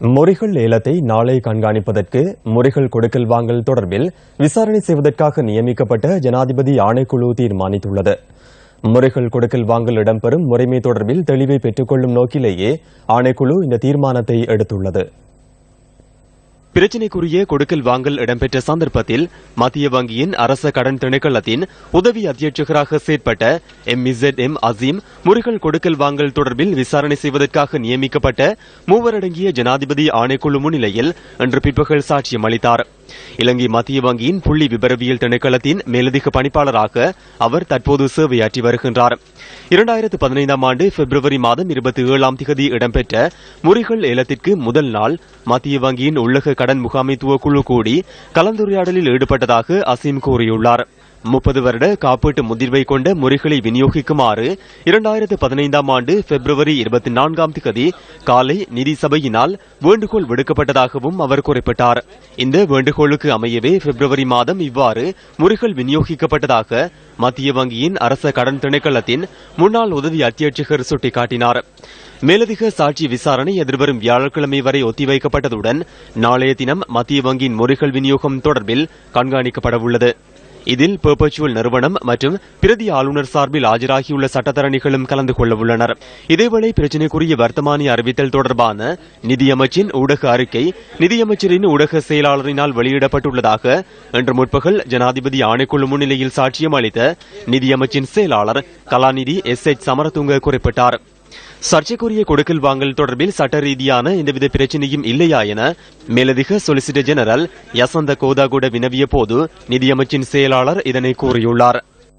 முறிகள் ஏலத்தை நாளை கண்காணிப்பதற்கு முறிகள் கொடுக்கல் வாங்கல் தொடர்பில் விசாரணை செய்வதற்காக நியமிக்கப்பட்ட ஜனாதிபதி ஆணைக்குழு தீர்மானித்துள்ளது. முறைகள் கொடுக்கல் வாங்கல் இடம்பெறும் முறைமை தொடர்பில் தெளிவை பெற்றுக்கொள்ளும் நோக்கிலேயே ஆணைக்குழு இந்த தீர்மானத்தை எடுத்துள்ளது. பிரச்சினைக்குரிய கொடுக்கல் வாங்கல் இடம்பெற்ற சந்தர்ப்பத்தில் மத்திய வங்கியின் அரச கடன் திணைக்களத்தின் உதவி அத்தியட்சகராக செயற்பட்ட எம் இசட் எம் அசீம் முறைகள் கொடுக்கல் வாங்கல் தொடர்பில் விசாரணை செய்வதற்காக நியமிக்கப்பட்ட மூவரடங்கிய ஜனாதிபதி ஆணைக்குழு முன்னிலையில் இன்று பிற்பகல் சாட்சியம் அளித்தார். இலங்கை மத்திய வங்கியின் புள்ளி விபரவியல் திணைக்களத்தின் மேலதிக பணிப்பாளராக அவர் தற்போது சேவையாற்றி வருகின்றார். இரண்டாயிரத்து பதினைந்தாம் ஆண்டு பிப்ரவரி மாதம் இருபத்தி ஏழாம் திகதி இடம்பெற்ற முறிகள் ஏலத்திற்கு முதல் நாள் மத்திய வங்கியின் உள்ளக கடன் முகாமைத்துவ குழு கூடி கலந்துரையாடலில் ஈடுபட்டதாக அசீம் கூறியுள்ளார். முப்பது வருட காப்பீட்டு முதிர்வை கொண்ட முறைகளை விநியோகிக்குமாறு இரண்டாயிரத்து பதினைந்தாம் ஆண்டு பிப்ரவரி இருபத்தி நான்காம் திகதி காலை நிதி சபையினால் வேண்டுகோள் விடுக்கப்பட்டதாகவும் அவர் குறிப்பிட்டார். இந்த வேண்டுகோளுக்கு அமையவே பிப்ரவரி மாதம் இவ்வாறு முறைகள் விநியோகிக்கப்பட்டதாக மத்திய வங்கியின் அரச கடன் திணைக்களத்தின் முன்னாள் உதவி அத்தியட்சகர் சுட்டிக்காட்டினார். மேலதிக சாட்சி விசாரணை எதிர்வரும் வியாழக்கிழமை வரை ஒத்திவைக்கப்பட்டதுடன் நாளைய தினம் மத்திய வங்கியின் முறைகள் விநியோகம் தொடர்பில் கண்காணிக்கப்பட உள்ளது இதில் பெர்பச்சுவல் நிறுவனம் மற்றும் பிரதி ஆளுநர் சார்பில் ஆஜராகியுள்ள சட்டத்தரணிகளும் கலந்து கொள்ள உள்ளனர். இதேவேளை பிரச்சினைக்குரிய வர்த்தமானி அறிவித்தல் தொடர்பான நிதியமைச்சின் ஊடக அறிக்கை நிதியமைச்சரின் ஊடக செயலாளரினால் வெளியிடப்பட்டுள்ளதாக இன்று முற்பகல் ஜனாதிபதி ஆணைக்குழு முன்னிலையில் சாட்சியம் அளித்த நிதியமைச்சின் செயலாளர் கலாநிதி எஸ். எச். சமரதுங்க குறிப்பிட்டார். சர்ச்சைக்குரிய கொடுக்கல் வாங்கல் தொடர்பில் சட்ட ரீதியான எந்தவித பிரச்சனையும் இல்லையா என மேலதிக சொலிசிட்டர் ஜெனரல் யசந்த கோதாகுட வினவிய போது நிதியமைச்சின் செயலாளர் இதனை கூறியுள்ளார்.